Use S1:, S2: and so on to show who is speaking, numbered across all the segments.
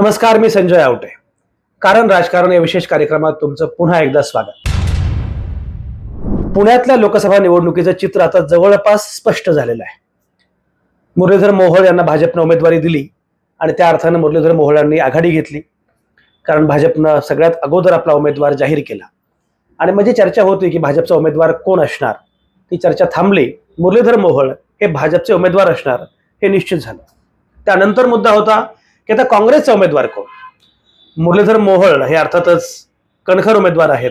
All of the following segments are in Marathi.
S1: नमस्कार मी संजय आवटे. कारण राजकारण या विशेष कार्यक्रमात तुमचं पुन्हा एकदा स्वागत. पुण्यातल्या लोकसभा निवडणुकीचं चित्र आता जवळपास स्पष्ट झालेलं आहे. मुरलीधर मोहोळ यांना भाजपनं उमेदवारी दिली आणि त्या अर्थानं मुरलीधर मोहोळ यांनी आघाडी घेतली. कारण भाजपनं सगळ्यात अगोदर आपला उमेदवार जाहीर केला. आणि म्हणजे चर्चा होती की भाजपचा उमेदवार कोण असणार? ती चर्चा थांबली. मुरलीधर मोहोळ हे भाजपचे उमेदवार असणार हे निश्चित झालं. त्यानंतर मुद्दा होता की आता काँग्रेसचा उमेदवार कोण? मुरलीधर मोहोळ हे अर्थातच कणखर उमेदवार आहेत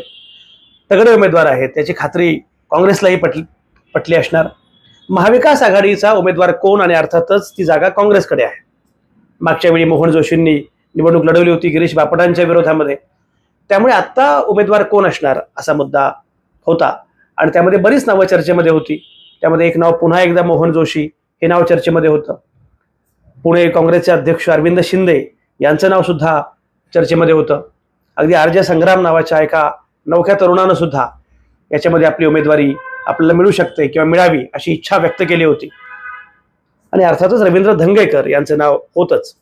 S1: तगडे उमेदवार आहेत त्याची खात्री काँग्रेसलाही पटली पटली असणार. महाविकास आघाडीचा उमेदवार कोण आणि अर्थातच ती जागा काँग्रेसकडे आहे? मागच्या वेळी मोहन जोशींनी निवडणूक लढवली होती गिरीश बापटांच्या विरोधामध्ये. त्यामुळे आत्ता उमेदवार कोण असणार असा मुद्दा होता. आणि त्यामध्ये बरीच नावं चर्चेमध्ये होती. त्यामध्ये एक नाव पुन्हा एकदा मोहन जोशी हे नाव चर्चेमध्ये होतं. पुणे काँग्रेसचे अध्यक्ष अरविंद शिंदे यांचं नाव सुद्धा चर्चेमध्ये होतं. अगदी आर्य संग्राम नावाच्या एका नवख्या तरुणानं सुद्धा याच्यामध्ये आपली उमेदवारी आपल्याला मिळू शकते किंवा मिळावी अशी इच्छा व्यक्त केली होती. आणि अर्थातच रवींद्र धंगेकर यांचं नाव होतंच.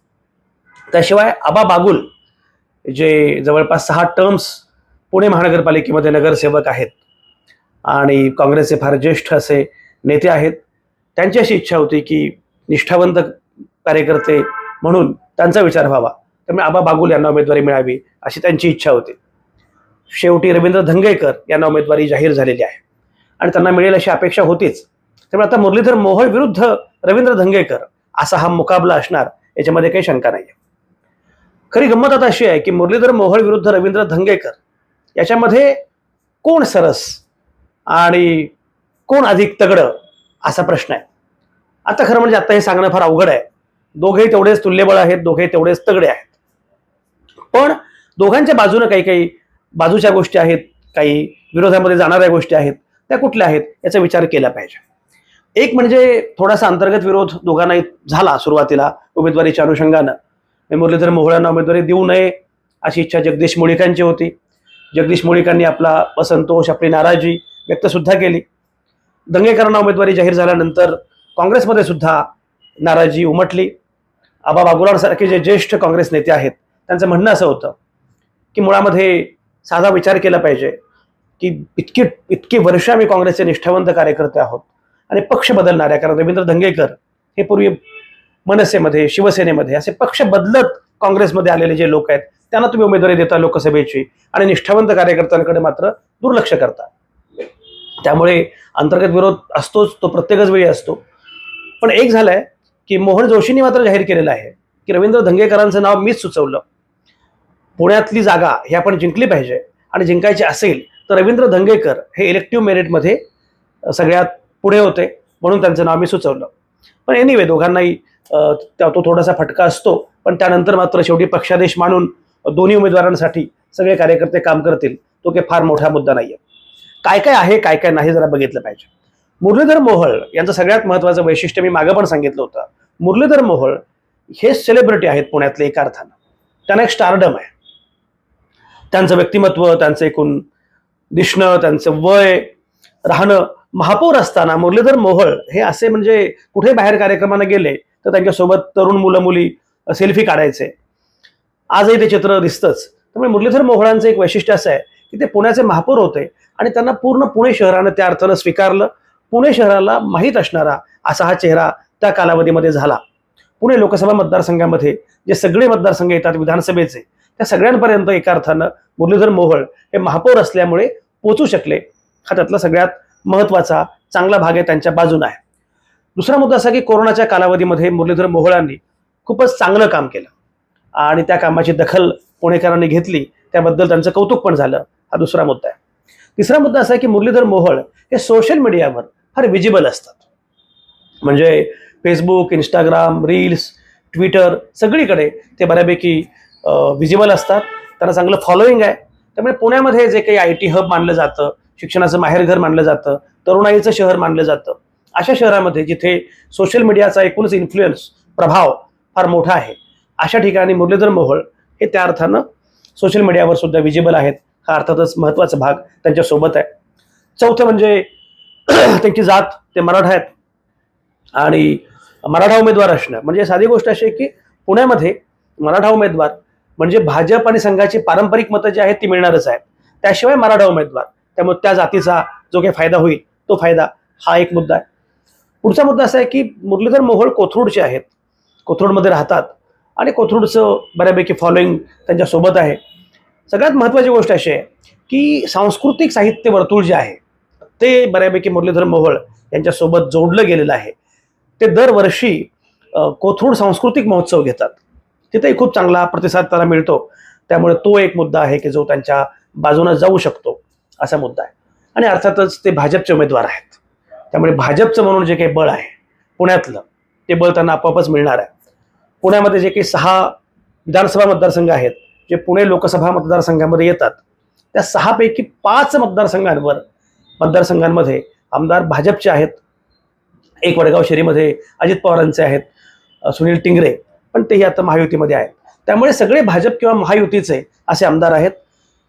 S1: त्याशिवाय आबा बागुल जे जवळपास सहा टर्म्स पुणे महानगरपालिकेमध्ये नगरसेवक आहेत आणि काँग्रेसचे फार ज्येष्ठ असे नेते आहेत त्यांची अशी इच्छा होती की निष्ठावंत कार्यकर्ते म्हणून त्यांचा विचार व्हावा. त्यामुळे आबा बागुल यांना उमेदवारी मिळावी अशी त्यांची इच्छा होती. शेवटी रवींद्र धंगेकर यांना उमेदवारी जाहीर झालेली आहे. आणि त्यांना मिळेल अशी अपेक्षा होतीच. त्यामुळे आता मुरलीधर मोहोळ विरुद्ध रवींद्र धंगेकर असा हा मुकाबला असणार याच्यामध्ये काही शंका नाही खरी गंमत आता अशी आहे की मुरलीधर मोहोळ विरुद्ध रवींद्र धंगेकर याच्यामध्ये कोण सरस आणि कोण अधिक तगडं असा प्रश्न आहे. आता खरं म्हणजे आता हे सांगणं फार अवघड आहे. दोघेही तेवढेच तुल्यबळ आहेत दोघे तेवढेच तगडे आहेत. पण दोघांच्या बाजूनं काही काही बाजूच्या गोष्टी आहेत काही विरोधामध्ये जाणाऱ्या गोष्टी आहेत त्या कुठल्या आहेत याचा विचार केला पाहिजे. एक म्हणजे थोडासा अंतर्गत विरोध दोघांनाही झाला सुरुवातीला उमेदवारीच्या अनुषंगानं. मुरलीधर मोहळ्यांना उमेदवारी देऊ नये अशी इच्छा जगदीश मुळीकांची होती. जगदीश मुळीकांनी आपला असंतोष आपली नाराजी व्यक्त सुद्धा केली. दंगेकरांना उमेदवारी जाहीर झाल्यानंतर काँग्रेसमध्ये सुद्धा नाराजी उमटली. आबा बागुलांसारखे जे ज्येष्ठ काँग्रेस नेते आहेत त्यांचं म्हणणं असं होतं की मुळामध्ये साधा विचार केला पाहिजे की इतकी इतकी वर्ष आम्ही काँग्रेसचे निष्ठावंत कार्यकर्ते आहोत आणि पक्ष बदलणाऱ्या कारण रवींद्र धंगेकर हे पूर्वी मनसेमध्ये शिवसेनेमध्ये असे पक्ष बदलत काँग्रेसमध्ये आलेले जे लोक आहेत त्यांना तुम्ही उमेदवारी देता लोकसभेची आणि निष्ठावंत कार्यकर्त्यांकडे मात्र दुर्लक्ष करता. त्यामुळे अंतर्गत विरोध असतोच तो प्रत्येकच वेळी असतो. पण एक झालंय की मोहन जोशींनी मात्र जाहीर केलेलं आहे की रवींद्र धंगेकरांचं नाव मीच सुचवलं. पुण्यातली जागा ही आपण जिंकली पाहिजे आणि जिंकायची असेल तर रवींद्र धंगेकर हे इलेक्टिव्ह मेरिटमध्ये सगळ्यात पुढे होते म्हणून त्यांचं नाव मी सुचवलं. पण एनिवे दोघांनाही त्या- तो थोडासा फटका असतो पण त्यानंतर मात्र शेवटी पक्षादेश मानून दोन्ही उमेदवारांसाठी सगळे कार्यकर्ते काम करतील तो काही फार मोठा मुद्दा नाही आहे काय काय आहे काय काय नाही जरा बघितलं पाहिजे. मुरलीधर मोहोळ यांचं सगळ्यात महत्वाचं वैशिष्ट्य मी मागं पण सांगितलं होतं. मुरलीधर मोहोळ हे सेलिब्रिटी आहेत पुण्यातले एका अर्थानं. त्यांना एक स्टारडम आहे. त्यांचं व्यक्तिमत्व त्यांचं एकूण दिसणं त्यांचं वय राहणं महापौर असताना मुरलीधर मोहोळ हे असे म्हणजे कुठे बाहेर कार्यक्रमांना गेले तर त्यांच्यासोबत तरुण मुलं मुली सेल्फी काढायचे. आजही ते चित्र दिसतंच. त्यामुळे मुरलीधर मोहोळांचं एक वैशिष्ट्य असं आहे की ते पुण्याचे महापौर होते आणि त्यांना पूर्ण पुणे शहरानं त्या अर्थानं स्वीकारलं. पुणे शहराला माहीत असणारा असा हा चेहरा त्या कालावधीमध्ये झाला. पुणे लोकसभा मतदारसंघामध्ये जे सगळे मतदारसंघ येतात विधानसभेचे त्या सगळ्यांपर्यंत एका अर्थानं मुरलीधर मोहोळ हे महापौर असल्यामुळे पोचू शकले. हा त्यातला सगळ्यात महत्त्वाचा चांगला भाग आहे त्यांच्या बाजूने आहे. दुसरा मुद्दा असा की कोरोनाच्या कालावधीमध्ये मुरलीधर मोहोळांनी खूपच चांगलं काम केलं. आणि त्या कामाची दखल पुणेकरांनी घेतली त्याबद्दल त्यांचं कौतुक पण झालं. हा दुसरा मुद्दा आहे. तिसरा मुद्दा असा आहे की मुरलीधर मोहोळ हे सोशल मीडियावर फार विजिबल असतात. म्हणजे फेसबुक इंस्टाग्राम रील्स ट्विटर सगळीकडे ते बऱ्यापैकी विजिबल असतात. त्यांना चांगलं फॉलोईंग आहे. त्यामुळे पुण्यामध्ये जे काही आय टी हब मानलं जातं शिक्षणाचं माहेरघर मानलं जातं तरुणाईचं शहर मानलं जातं अशा शहरामध्ये जिथे सोशल मीडियाचा एकूणच इन्फ्लुएन्स प्रभाव फार मोठा आहे. अशा ठिकाणी मुरलीधर मोहोळ हे त्या अर्थानं सोशल मीडियावर सुद्धा विजिबल आहेत. हा अर्थातच महत्त्वाचा भाग त्यांच्यासोबत आहे. चौथं म्हणजे त्यांची जात ते मराठा आहेत. आणि मराठा उमेदवार असणं म्हणजे साधी गोष्ट अशी आहे की पुण्यामध्ये मराठा उमेदवार म्हणजे भाजप आणि संघाची पारंपरिक मतं जी आहेत ती मिळणारच आहेत. त्याशिवाय मराठा उमेदवार त्यामुळे त्या जातीचा जो काही फायदा होईल तो फायदा हा एक मुद्दा आहे. पुढचा मुद्दा असा आहे की मुरलीधर मोहोळ कोथरूडचे आहेत. कोथरूडमध्ये राहतात. आणि कोथरूडचं बऱ्यापैकी फॉलोईंग त्यांच्यासोबत आहे. सगळ्यात महत्त्वाची गोष्ट अशी आहे की सांस्कृतिक साहित्य वर्तुळ जे आहे ते बऱ्यापैकी मुरलीधर मोहोळ यांच्यासोबत जोडलं गेलेलं आहे. ते दरवर्षी कोथरूड सांस्कृतिक महोत्सव घेतात. तिथेही खूप चांगला प्रतिसाद त्याला मिळतो. त्यामुळे तो एक मुद्दा आहे की जो त्यांच्या बाजूने जाऊ शकतो असा मुद्दा आहे. आणि अर्थातच ते भाजपचे उमेदवार आहेत. त्यामुळे भाजपचं म्हणून जे काही बळ आहे पुण्यातलं ते बळ त्यांना आपोआपच मिळणार आहे. पुण्यामध्ये जे काही सहा विधानसभा मतदारसंघ आहेत जे पुणे लोकसभा मतदारसंघामध्ये येतात त्या सहापैकी पाच मतदारसंघांवर मतदारसंघांमध्ये आमदार भाजपचे आहेत एक वडगाव शेरीमध्ये अजित पवारांचे आहेत सुनील टिंगरे पण तेही आता महायुतीमध्ये आहेत. त्यामुळे सगळे भाजप किंवा महायुतीचे असे आमदार आहेत.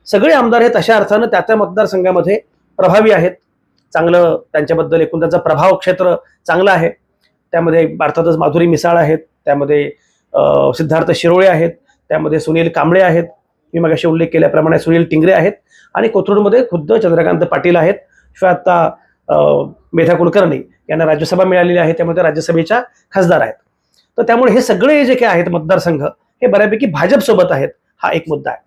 S1: सगळे आमदार आहेत अशा अर्थानं त्या त्या मतदारसंघामध्ये प्रभावी आहेत. चांगलं त्यांच्याबद्दल एकूण त्यांचा प्रभाव क्षेत्र चांगलं आहे. त्यामध्ये अर्थातच माधुरी मिसाळ आहेत. त्यामध्ये सिद्धार्थ शिरोळे आहेत. त्यामध्ये सुनील कांबळे आहेत. मी मागाशी उल्लेख केल्याप्रमाणे सुनील टिंगरे आहेत. आणि कोथरूडमध्ये खुद्द चंद्रकांत पाटील आहेत. शिवाय आता मेधा कुलकर्णी यांना राज्यसभा मिळालेली आहे. त्यामध्ये राज्यसभेच्या खासदार आहेत. तर त्यामुळे हे सगळे जे काही आहेत मतदारसंघ हे बऱ्यापैकी भाजपसोबत आहेत हा एक मुद्दा आहे.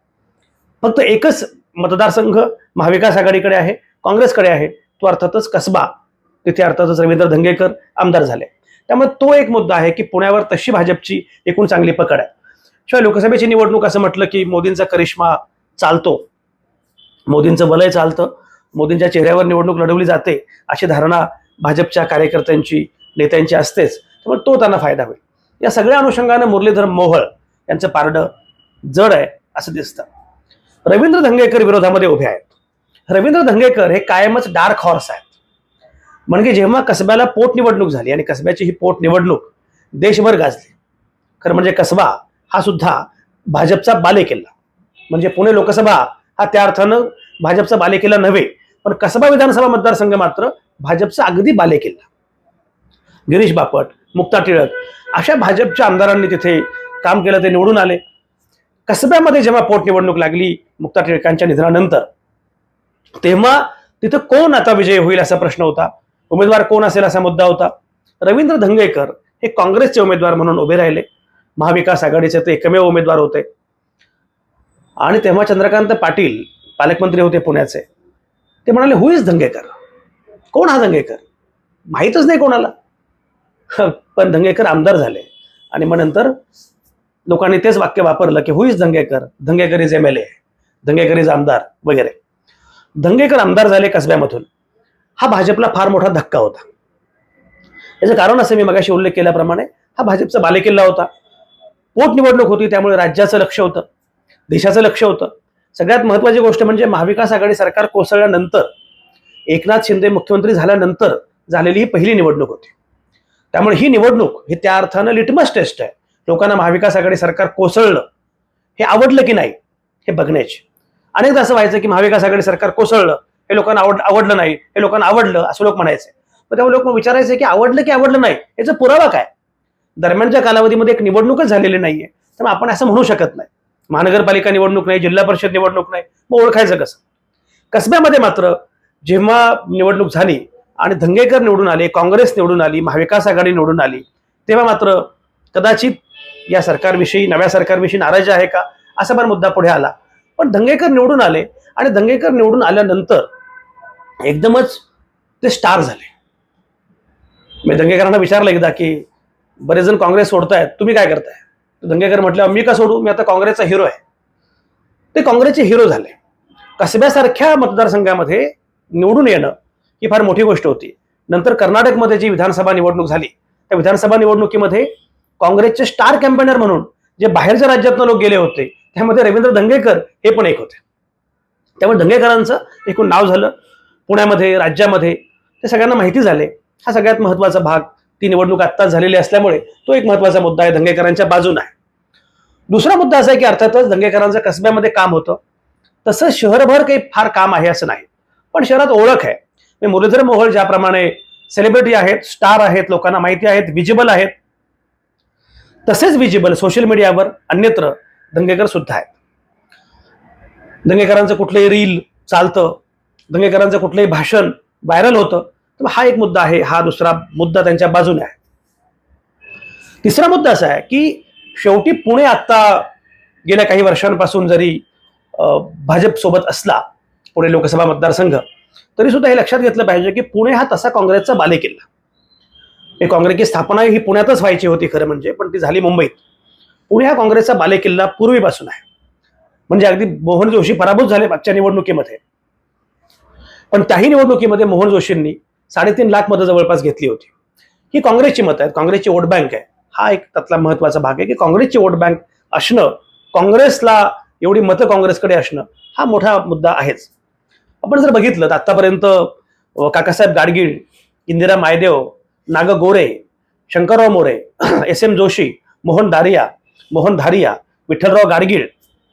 S1: फक्त एकच मतदारसंघ महाविकास आघाडीकडे आहे काँग्रेसकडे आहे. तो अर्थातच कसबा. तिथे अर्थातच रवींद्र धंगेकर आमदार झाले. त्यामुळे तो एक मुद्दा आहे की पुण्यावर तशी भाजपची एकूण चांगली पकड आहे. शिवाय लोकसभेची निवडणूक असं म्हटलं की मोदींचा करिश्मा चालतो. मोदींचं वलय चालतं. मोदींच्या चेहऱ्यावर निवडणूक लढवली जाते अशी धारणा भाजपच्या कार्यकर्त्यांची नेत्यांची असतेच. त्यामुळे तो त्यांना फायदा होईल. या सगळ्या अनुषंगानं मुरलीधर मोहळ यांचं पारडं जड आहे असं दिसतं. रवींद्र धंगेकर विरोधामध्ये उभे आहेत. रवींद्र धंगेकर हे कायमच डार्क हॉर्स आहेत. म्हणजे जेव्हा कसब्याला पोटनिवडणूक झाली आणि कसब्याची ही पोटनिवडणूक देशभर गाजली. खरं म्हणजे कसबा हा सुद्धा भाजपचा बालेकिल्ला. म्हणजे पुणे लोकसभा हा त्या अर्थानं भाजपचा बालेकिल्ला नव्हे पण कसबा विधानसभा मतदारसंघ मात्र भाजपचा अगदी बालेकिल्ला. गिरीश बापट मुक्ता टिळक अशा भाजपच्या आमदारांनी तिथे काम केलं ते निवडून आले. कसब्यामध्ये जेव्हा पोटनिवडणूक लागली मुक्ता टिळकांच्या निधनानंतर तेव्हा तिथं कोण आता विजय होईल असा प्रश्न होता? उमेदवार कोण असेल असा मुद्दा होता? रवींद्र धंगेकर हे काँग्रेसचे उमेदवार म्हणून उभे राहिले. महाविकास आघाडीचे ते एकमेव उमेदवार होते. आणि तेव्हा चंद्रकांत पाटील पालकमंत्री होते पुण्याचे. ते म्हणाले हु इज धंगेकर कोण हा धंगेकर माहीतच नाही कोणाला. पण धंगेकर आमदार झाले. आणि मग नंतर लोकांनी तेच वाक्य वापरलं की who is Dhangekar Dhangekar is M L A Dhangekar is आमदार वगैरे. धंगेकर आमदार झाले कसब्यामधून. हा भाजपला फार मोठा धक्का होता. याचं कारण असं मी मगाशी उल्लेख केल्याप्रमाणे हा भाजपचा बालेकिल्ला होता. पोटनिवडणूक होती त्यामुळे राज्याचं लक्ष होतं देशाचं लक्ष होतं. सगळ्यात महत्वाची गोष्ट म्हणजे महाविकास आघाडी सरकार कोसळल्यानंतर एकनाथ शिंदे मुख्यमंत्री झाल्यानंतर झालेली ही पहिली निवडणूक होती. त्यामुळे ही निवडणूक ही त्या अर्थानं लिटमस टेस्ट आहे. लोकांना महाविकास आघाडी सरकार कोसळलं हे आवडलं की नाही हे बघण्याची. अनेकदा असं व्हायचं की महाविकास आघाडी सरकार कोसळलं हे लोकांना आवड आवडलं नाही हे लोकांना आवडलं असं लोक म्हणायचे. मग त्यामुळे लोक विचारायचे की आवडलं की आवडलं नाही याचा पुरावा काय? दरम्यानच्या कालावधीमध्ये एक निवडणूकच झालेली नाहीये. त्यामुळे आपण असं म्हणू शकत नाही. महानगरपालिका निवडणूक नाही जिल्हा परिषद निवडणूक नाही मग ओळखायचं कसं? कसब्यामध्ये मात्र जेव्हा निवडणूक झाली आणि धंगेकर निवडून आले काँग्रेस निवडून आली महाविकास आघाडी निवडून आली तेव्हा मात्र कदाचित या सरकारविषयी नव्या सरकारविषयी नाराज आहे का? असा पण मुद्दा पुढे आला. पण धंगेकर निवडून आले आणि धंगेकर निवडून आल्यानंतर एकदमच ते स्टार झाले. मी धंगेकरांना विचारलं एकदा की बरेच जण काँग्रेस सोडतायत. तुम्ही काय करताय? दंगेकर म्हटल्यावर म्हटलं मी का सोडू? मी आता काँग्रेसचा हिरो आहे. ते काँग्रेसचे हिरो झाले. कसब्यासारख्या मतदारसंघामध्ये निवडून येणं ही फार मोठी गोष्ट होती. नंतर कर्नाटकमध्ये जी विधानसभा निवडणूक झाली त्या विधानसभा निवडणुकीमध्ये काँग्रेसचे स्टार कॅम्पेनर म्हणून जे बाहेरच्या राज्यातनं लोक गेले होते त्यामध्ये रवींद्र दंगेकर हे पण एक होते. त्यामुळे दंगेकरांचं एकूण नाव झालं. पुण्यामध्ये राज्यामध्ये ते सगळ्यांना माहिती झाले. हा सगळ्यात महत्त्वाचा भाग. ती निवडणूक आत्ताच झालेली असल्यामुळे तो एक महत्त्वाचा मुद्दा आहे दंगेकरांच्या बाजून आहे. दुसरा मुद्दा असा आहे की अर्थातच दंगेकरांचं कसब्यामध्ये काम होतं. तसं शहरभर काही फार काम आहे असं नाही. पण शहरात ओळख आहे. म्हणजे मुरलीधर मोहोळ ज्याप्रमाणे सेलिब्रिटी आहेत स्टार आहेत लोकांना माहिती आहेत विजिबल आहेत. तसेच विजिबल सोशल मीडियावर अन्यत्र दंगेकर सुद्धा आहेत. दंगेकरांचं कुठलंही रील चालतं दंगेकरांचं कुठलंही भाषण व्हायरल होतं. तर हा एक मुद्दा आहे हा दुसरा मुद्दा त्यांच्या बाजूने आहे. तिसरा मुद्दा असा आहे की शेवटी पुणे आत्ता गेल्या काही वर्षांपासून जरी अं, भाजपसोबत असला पुणे लोकसभा मतदारसंघ तरी सुद्धा हे लक्षात घेतलं पाहिजे की पुणे हा तसा काँग्रेसचा बालेकिल्ला. हे काँग्रेसची स्थापना ही पुण्यातच व्हायची होती खरं म्हणजे पण ती झाली मुंबईत. पुणे हा काँग्रेसचा बालेकिल्ला पूर्वीपासून आहे. म्हणजे अगदी मोहन जोशी पराभूत झाले मागच्या निवडणुकीमध्ये. पण त्याही निवडणुकीमध्ये मोहन जोशींनी साडेतीन लाख मतं जवळपास घेतली होती. ही काँग्रेसची मतं आहेत. काँग्रेसची वोट बँक आहे. हा एक त्यातला महत्त्वाचा भाग आहे की काँग्रेसची वोट बँक असणं काँग्रेसला एवढी मतं काँग्रेसकडे असणं हा मोठा मुद्दा आहेच. आपण जर बघितलं तर आतापर्यंत काकासाहेब गाडगीळ इंदिरा मायदेव नाग गोरे शंकरराव मोरे एस एम जोशी मोहन दारिया मोहन धारिया विठ्ठलराव गाडगीळ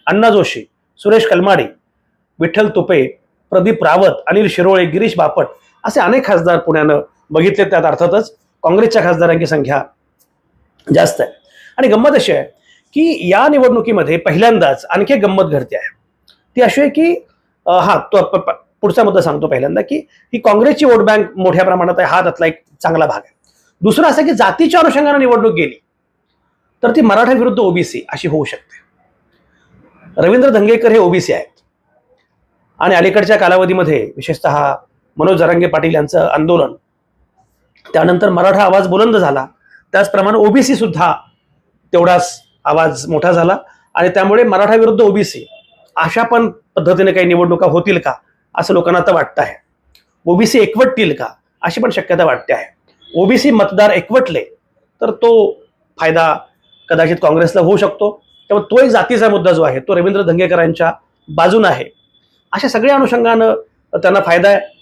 S1: अण्णा जोशी सुरेश कलमाडी विठ्ठल तुपे प्रदीप रावत अनिल शिरोळे गिरीश बापट असे अनेक खासदार पुण्यानं बघितले त्यात अर्थातच काँग्रेसच्या खासदारांची संख्या जास्त आहे. आणि गंमत अशी आहे की या निवडणुकीमध्ये पहिल्यांदाच आणखी एक गंमत घडते आहे. ती अशी आहे की हा तो पुढचा मुद्दा सांगतो पहिल्यांदा की ही काँग्रेसची वोट बँक मोठ्या प्रमाणात आहे हा त्यातला एक चांगला भाग आहे. दुसरं असं की जातीच्या अनुषंगाने निवडणूक गेली तर ती मराठा विरुद्ध ओबीसी अशी होऊ शकते. रवींद्र धंगेकर हे ओबीसी आहेत. आणि अलीकडच्या कालावधीमध्ये विशेषतः मनोज जरांगे पाटील यांचं आंदोलन. त्यानंतर मराठा आवाज बुलंद झाला. त्याचप्रमाणे ओबीसी सुद्धा तेवढाच आवाज मोठा झाला आणि त्यामुळे मराठा विरुद्ध ओबीसी अशा पण पद्धतीने काही निवडणुका होतील का असं लोकांना आता वाटतं आहे. ओबीसी एकवटतील का अशी पण शक्यता वाटते आहे. ओबीसी मतदार एकवटले तर तो फायदा कदाचित काँग्रेसला होऊ शकतो. त्यामुळे तो एक जातीचा मुद्दा जो आहे तो रवींद्र धंगेकरांच्या बाजून आहे. अशा सगळ्या अनुषंगानं त्यांना फायदा आहे.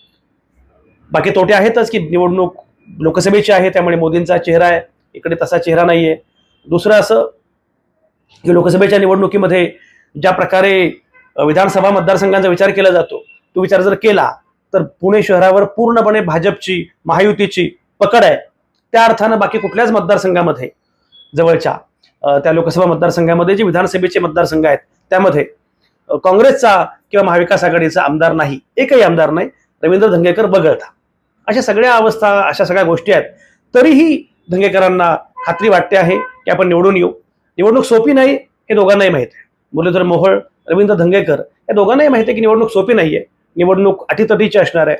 S1: बाकी तोटे आहेतच की निवडणूक लोकसभेची आहे त्यामुळे मोदींचा चेहरा आहे इकडे तसा चेहरा नाही आहे दुसरं असं की लोकसभेच्या निवडणुकीमध्ये ज्या प्रकारे विधानसभा मतदारसंघांचा विचार केला जातो तो विचार जर केला तर पुणे शहरावर पूर्णपणे भाजपची महायुतीची पकड आहे. त्या अर्थानं बाकी कुठल्याच मतदारसंघामध्ये जवळच्या त्या लोकसभा मतदारसंघामध्ये जे विधानसभेचे मतदारसंघ आहेत त्यामध्ये काँग्रेसचा किंवा महाविकास आघाडीचा आमदार नाही एकही आमदार नाही रवींद्र धंगेकर वगळता अशा सगळ्या अवस्था अशा सगळ्या गोष्टी आहेत. तरीही धंगेकरांना खात्री वाटते आहे की आपण निवडून येऊ. निवडणूक सोपी नाही हे दोघांनाही माहिती आहे. मुरलीधर मोहोळ रवींद्र धंगेकर या दोघांनाही माहिती आहे की निवडणूक सोपी नाहीये. निवडणूक अटीतटीची असणार आहे.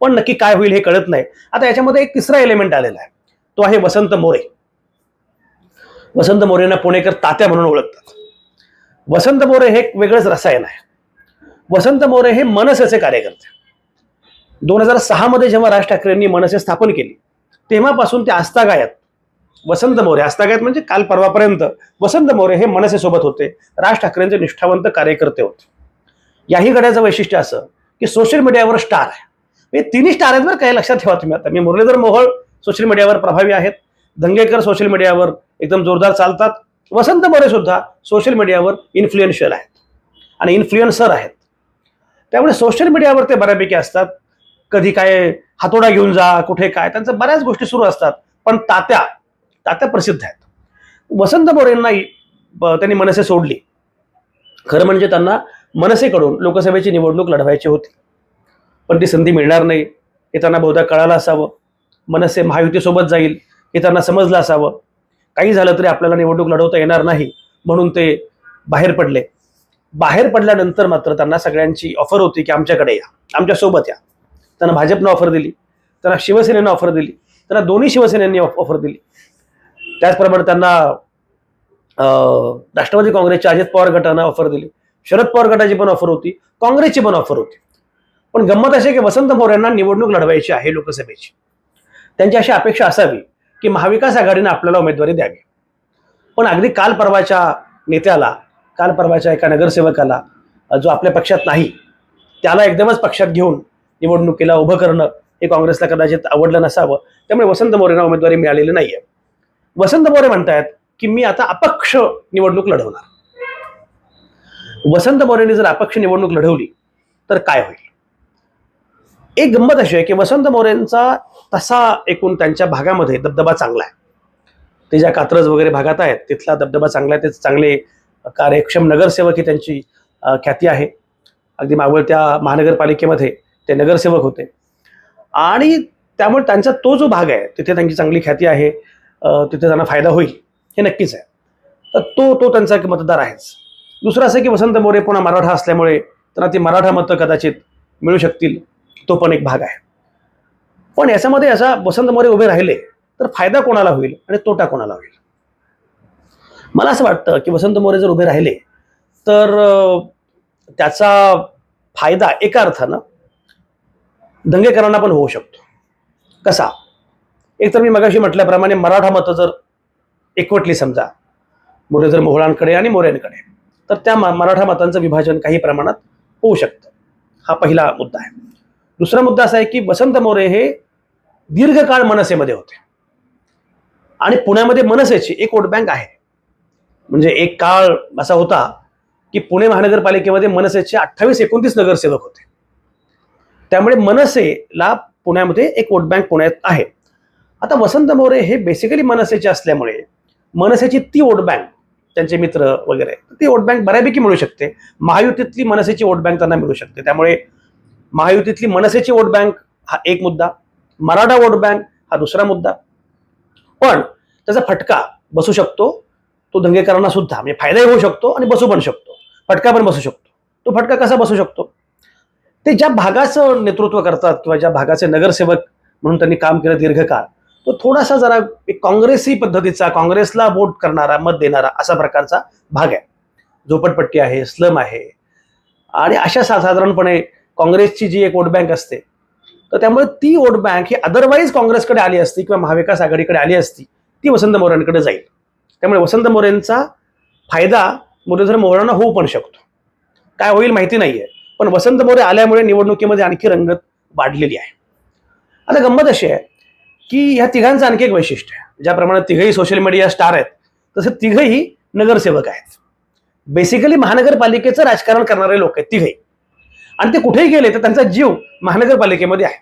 S1: पण नक्की काय होईल हे कळत नाही. आता याच्यामध्ये एक तिसरा एलिमेंट आलेला आहे. तो आहे वसंत मोरे. वसंत मोरेंना पुणेकर तात्या म्हणून ओळखतात. वसंत मोरे हे एक वेगळंच रसायन आहे. वसंत मोरे हे मनसेचे कार्यकर्ते. दोन हजार सहा मध्ये जेव्हा राज ठाकरेंनी मनसे स्थापन केली तेव्हापासून ते आस्थागायत. वसंत मोरे आस्थागायत म्हणजे काल परवापर्यंत. वसंत मोरे हे मनसे सोबत होते. राज ठाकरेंचे निष्ठावंत कार्यकर्ते होते. याही गड्याचं वैशिष्ट्य असं की सोशल मीडियावर स्टार आहे. हे तिन्ही स्टार आहेत बरं काही लक्षात ठेवा तुम्ही आता. मी मुरलीधर मोहोळ सोशल मीडियावर प्रभावी आहेत. दंगेकर सोशल मीडियावर एकदम जोरदार चालतात. वसंत मोरे सुद्धा सोशल मीडियावर इन्फ्लुएन्शियल आहेत. आणि इन्फ्लुएन्सर आहेत. त्यामुळे सोशल मीडियावर ते बऱ्यापैकी असतात. कधी काय हातोडा घेऊन जा कुठे काय त्यांचं बऱ्याच गोष्टी सुरू असतात. पण तात्या तात्या प्रसिद्ध आहेत. वसंत मोरेंना ब- त्यांनी मनसे सोडली. खरं म्हणजे त्यांना मनसेकडून लोकसभेची निवडणूक लढवायची होती. पण ती संधी मिळणार नाही. हे त्यांना बहुधा कळालं असावं. मनसे महायुतीसोबत जाईल हे त्यांना समजलं असावं. काही झालं तरी आपल्याला निवडणूक लढवता येणार नाही म्हणून ते बाहेर पडले. बाहेर पडल्यानंतर मात्र त्यांना सगळ्यांची ऑफर होती की आमच्याकडे या आमच्यासोबत या. त्यांना भाजपनं ऑफर दिली त्यांना शिवसेनेनं ऑफर दिली त्यांना दोन्ही शिवसेनेनी ऑफर दिली. त्याचप्रमाणे त्यांना अं, राष्ट्रवादी काँग्रेसच्या अजित पवार गटानं ऑफर दिली. शरद पवार गटाची पण ऑफर होती काँग्रेसची पण ऑफर होती. पण गंमत अशी की वसंत मोरेंना निवडणूक लढवायची आहे लोकसभेची. त्यांची अशी अपेक्षा असावी की महाविकास आघाडीने आपल्याला उमेदवारी द्यावी. पण अगदी काल परवाच्या नेत्याला काल परवाच्या एका नगरसेवकाला जो आपल्या पक्षात नाही त्याला एकदमच पक्षात घेऊन निवडणुकीला उभं करणं हे काँग्रेसला कदाचित आवडलं नसावं. त्यामुळे वसंत मोरेंना उमेदवारी मिळालेली नाहीये. वसंत मोरे म्हणतायत की मी आता अपक्ष निवडणूक लढवणार. वसंत मोरेंनी जर अपक्ष निवडणूक लढवली तर काय होईल? एक गंमत अशी आहे की वसंत मोरेंचा तसा एकूण त्यांच्या भागामध्ये दबदबा चांगला आहे. ते ज्या कात्रज वगैरे भागात आहेत तिथला दबदबा चांगला आहे ते चांगले कार्यक्षम नगरसेवक ही त्यांची ख्याती आहे. अगदी मावळत्या महानगरपालिकेमध्ये ते नगरसेवक होते. आणि त्यामुळे त्यांचा तो जो भाग आहे तिथे त्यांची चांगली ख्याती आहे तिथे त्यांना फायदा होईल हे नक्कीच आहे. तर तो तो त्यांचा एक मतदार आहेच. दुसरं असं की वसंत मोरे पुन्हा मराठा असल्यामुळे त्यांना ती मराठा मतं कदाचित मिळू शकतील तो पण एक भाग आहे. पण याच्यामध्ये असा वसंत मोरे उभे राहिले तर फायदा कोणाला होईल आणि तोटा कोणाला होईल? मला असं वाटतं की वसंत मोरे जर उभे राहिले तर त्याचा फायदा एका अर्थानं दंगेकरांना पण होऊ शकतो. कसा? एक तर मी मगाशी म्हटल्याप्रमाणे मराठा मतं जर एकवटली समजा मुरलीधर मोहळांकडे आणि मोऱ्यांकडे तर त्या मराठा मतांचं विभाजन काही प्रमाणात होऊ शकतं. हा पहिला मुद्दा आहे. दुसरा मुद्दा असा आहे की वसंत मोरे हे दीर्घकाळ मनसेमध्ये होते. आणि पुण्यामध्ये मनसेची एक वोट बँक आहे. म्हणजे एक काळ असा होता की पुणे महानगरपालिकेमध्ये मनसेचे अठ्ठावीस एकोणतीस नगरसेवक होते. त्यामुळे मनसेला पुण्यामध्ये एक वोट बँक पुण्यात आहे. आता वसंत मोरे हे बेसिकली मनसेचे असल्यामुळे मनसेची ती वोट बँक त्यांचे मित्र वगैरे ती वोट बँक बऱ्यापैकी मिळू शकते. महायुतीतली मनसेची वोट बँक त्यांना मिळू शकते. त्यामुळे महायुतीतली मनसेची वोट बँक हा एक मुद्दा मराठा वोट बँक हा दुसरा मुद्दा. पण त्याचा फटका बसू शकतो तो दंगेकरांना सुद्धा म्हणजे फायदाही होऊ शकतो आणि बसू पण शकतो. फटका पण बसू शकतो. तो फटका कसा बसू शकतो? ते ज्या भागाचं नेतृत्व करतात किंवा ज्या भागाचे नगरसेवक म्हणून त्यांनी काम केलं दीर्घकाळ तो थोडासा जरा एक काँग्रेसी पद्धतीचा काँग्रेसला वोट करणारा मत देणारा असा प्रकारचा भाग आहे. झोपडपट्टी आहे स्लम आहे. आणि अशा सा- साधारणपणे काँग्रेसची जी एक वोट बँक असते तर त्यामुळे ती वोट बँक ही अदरवाईज काँग्रेसकडे आली असती किंवा महाविकास आघाडीकडे आली असती ती वसंत मोऱ्यांकडे जाईल. त्यामुळे वसंत मोरेंचा फायदा मुरलीधर मोरांना होऊ पण शकतो. काय होईल माहिती नाहीये. पण वसंत मोरे आल्यामुळे निवडणुकीमध्ये आणखी रंगत वाढलेली आहे. आता गंमत अशी आहे की ह्या तिघांचं आणखी एक वैशिष्ट्य आहे. ज्याप्रमाणे तिघही सोशल मीडिया स्टार आहेत तसे तिघही नगरसेवक आहेत. बेसिकली महानगरपालिकेचं राजकारण करणारे लोक आहेत तिघही. आणि ते कुठेही गेले तर त्यांचा जीव महानगरपालिकेमध्ये आहे.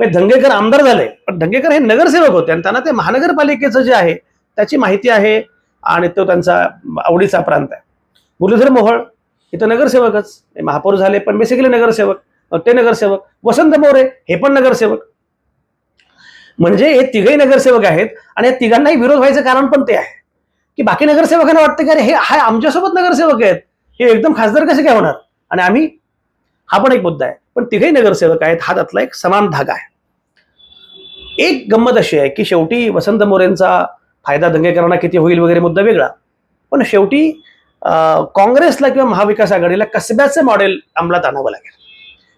S1: म्हणजे धंगेकर आमदार झाले पण धंगेकर हे नगरसेवक होते आणि त्यांना ते महानगरपालिकेचं जे आहे त्याची माहिती आहे आणि तो त्यांचा आवडीचा प्रांत आहे. मुरलीधर मोहोळ इथं नगरसेवकच. हे महापौर झाले पण बेसिकली नगरसेवक. ते नगरसेवक. वसंत मोरे हे पण नगरसेवक. म्हणजे हे तिघही नगरसेवक आहेत आणि या तिघांनाही विरोध व्हायचं कारण पण ते आहे. की बाकी नगरसेवकांना वाटतं की अरे हे हा आमच्यासोबत नगरसेवक आहेत. हे एकदम खासदार कसे काय होणार? आणि आम्ही हा पण एक मुद्दा आहे. पण तिघही नगरसेवक आहेत हा त्यातला एक समान धागा आहे. एक गंमत अशी आहे की शेवटी वसंत मोरेंचा फायदा दंगेकरांना किती होईल वगैरे मुद्दा वेगळा. पण शेवटी काँग्रेसला किंवा महाविकास आघाडीला कसब्याचं मॉडेल अंमलात आणावं लागेल.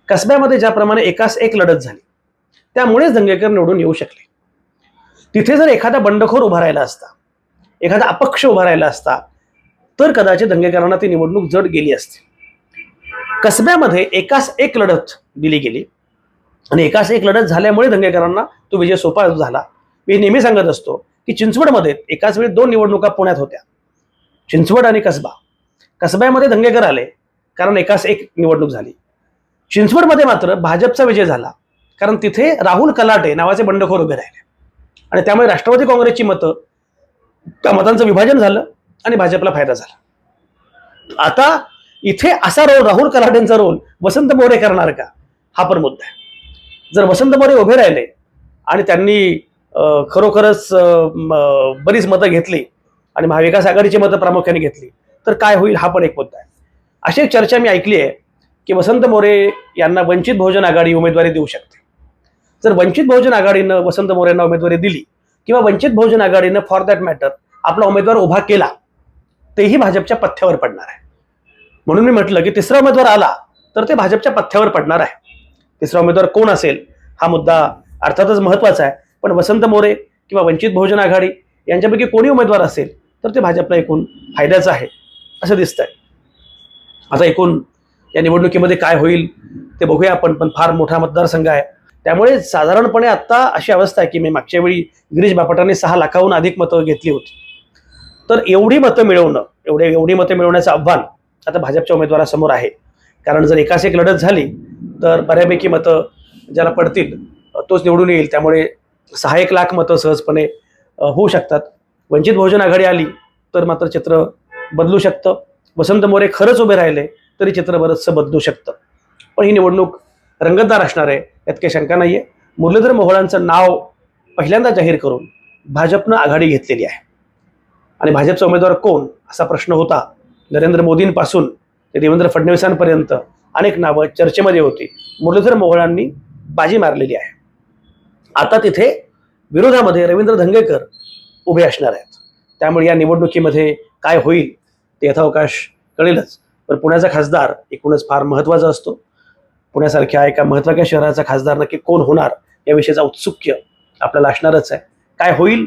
S1: कसब्यामध्ये ज्याप्रमाणे एकास एक लढत झाली त्यामुळेच दंगेकर निवडून येऊ शकले. तिथे जर एखादा बंडखोर उभा राहिला असता एखादा अपक्ष उभा राहिला असता तर कदाचित दंगेकरांना ती निवडणूक जड गेली असते. कसब्यामध्ये एकास एक लढत दिली गेली आणि एकास एक लढत झाल्यामुळे दंगेकरांना तो विजय सोपा झाला. मी नेहमी सांगत असतो की चिंचवडमध्ये एकाच वेळी दोन निवडणुका पुण्यात होत्या. चिंचवड आणि कसबा. कसब्यामध्ये दंगेकर आले कारण एकास एक निवडणूक झाली. चिंचवडमध्ये मात्र भाजपचा विजय झाला कारण तिथे राहुल कलाटे नावाचे बंडखोर उभे राहिले. आणि त्यामुळे राष्ट्रवादी काँग्रेसची मतं त्या मतांचं विभाजन झालं आणि भाजपला फायदा झाला. आता इथे असा रोल राहुल कलाटेंचा रोल वसंत मोरे करणार का? हा पण मुद्दा आहे. जर वसंत मोरे उभे राहिले आणि त्यांनी खरोखरच बरीच मतं घेतली आणि महाविकास आघाडीची मतं प्रामुख्याने घेतली. तर काय होईल हा पण एक मुद्दा आहे. अशी एक चर्चा मी ऐकली आहे की वसंत मोरे यांना वंचित बहुजन आघाडी उमेदवारी देऊ शकते. जर वंचित बहुजन आघाडीनं वसंत मोरेंना उमेदवारी दिली किंवा वंचित बहुजन आघाडीनं फॉर दॅट मॅटर आपला उमेदवार उभा केला तेही भाजपच्या पथ्यावर पडणार आहे. म्हणून मी म्हटलं की तिसरा उमेदवार आला तर ते भाजपच्या पथ्यावर पडणार आहे. तिसरा उमेदवार कोण असेल हा मुद्दा अर्थातच महत्त्वाचा आहे. पण वसंत मोरे किंवा वंचित बहुजन आघाडी यांच्यापैकी कोणी उमेदवार असेल तर ते भाजपला एकूण फायद्याचं आहे असं दिसतंय. आता एकूण या निवडणुकीमध्ये काय होईल ते बघूया आपण पण फार मोठा मतदारसंघ आहे. त्यामुळे साधारणपणे आत्ता अशी अवस्था आहे की मी मागच्या वेळी गिरीश बापटांनी सहा लाखाहून अधिक मतं घेतली होती. तर एवढी मतं मिळवणं एवढे एवढी मतं मिळवण्याचं आव्हान आता भाजपच्या उमेदवारासमोर आहे. कारण जर एकाच एक लढत झाली तर बऱ्यापैकी मतं ज्याला पडतील तोच निवडून येईल. त्यामुळे सहा एक लाख मतं सहजपणे होऊ शकतात. वंचित बहुजन आघाडी आली तर मात्र चित्र बदलू शकतं. वसंत मोरे खरंच उभे राहिले तरी चित्र बरंचसं बदलू शकतं. पण ही निवडणूक रंगतदार असणार आहे यात काही शंका नाही आहे मुरलीधर मोहोळांचं नाव पहिल्यांदा जाहीर करून भाजपनं आघाडी घेतलेली आहे. आणि भाजपचा उमेदवार कोण असा प्रश्न होता. नरेंद्र मोदींपासून ते देवेंद्र फडणवीसांपर्यंत अनेक नावं चर्चेमध्ये होती. मुरलीधर मोहोळांनी बाजी मारलेली आहे. आता तिथे विरोधामध्ये रवींद्र धंगेकर उभे असणार आहेत. त्यामुळे या निवडणुकीमध्ये काय होईल ते यथावकाश कळेलच. पण पुण्याचा खासदार एकूणच फार महत्त्वाचा असतो. पुण्यासारख्या एका महत्त्वाच्या शहराचा खासदार नक्की कोण होणार याविषयीचा औत्सुक्य आपल्याला असणारच आहे. काय होईल?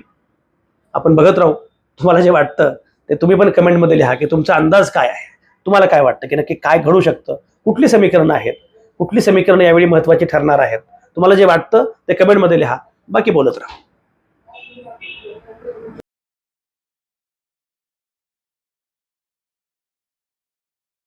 S1: आपण बघत राहू. तुम्हाला जे वाटतं ते तुम्ही पण कमेंटमध्ये लिहा की तुमचा अंदाज काय आहे? तुम्हाला काय वाटतं की नक्की काय घडू शकतं? कुठली समीकरणं आहेत? कुठली समीकरणं यावेळी महत्त्वाची ठरणार आहेत? तुम्हाला जे वाटतं ते कमेंटमध्ये लिहा. बाकी बोलत राहा.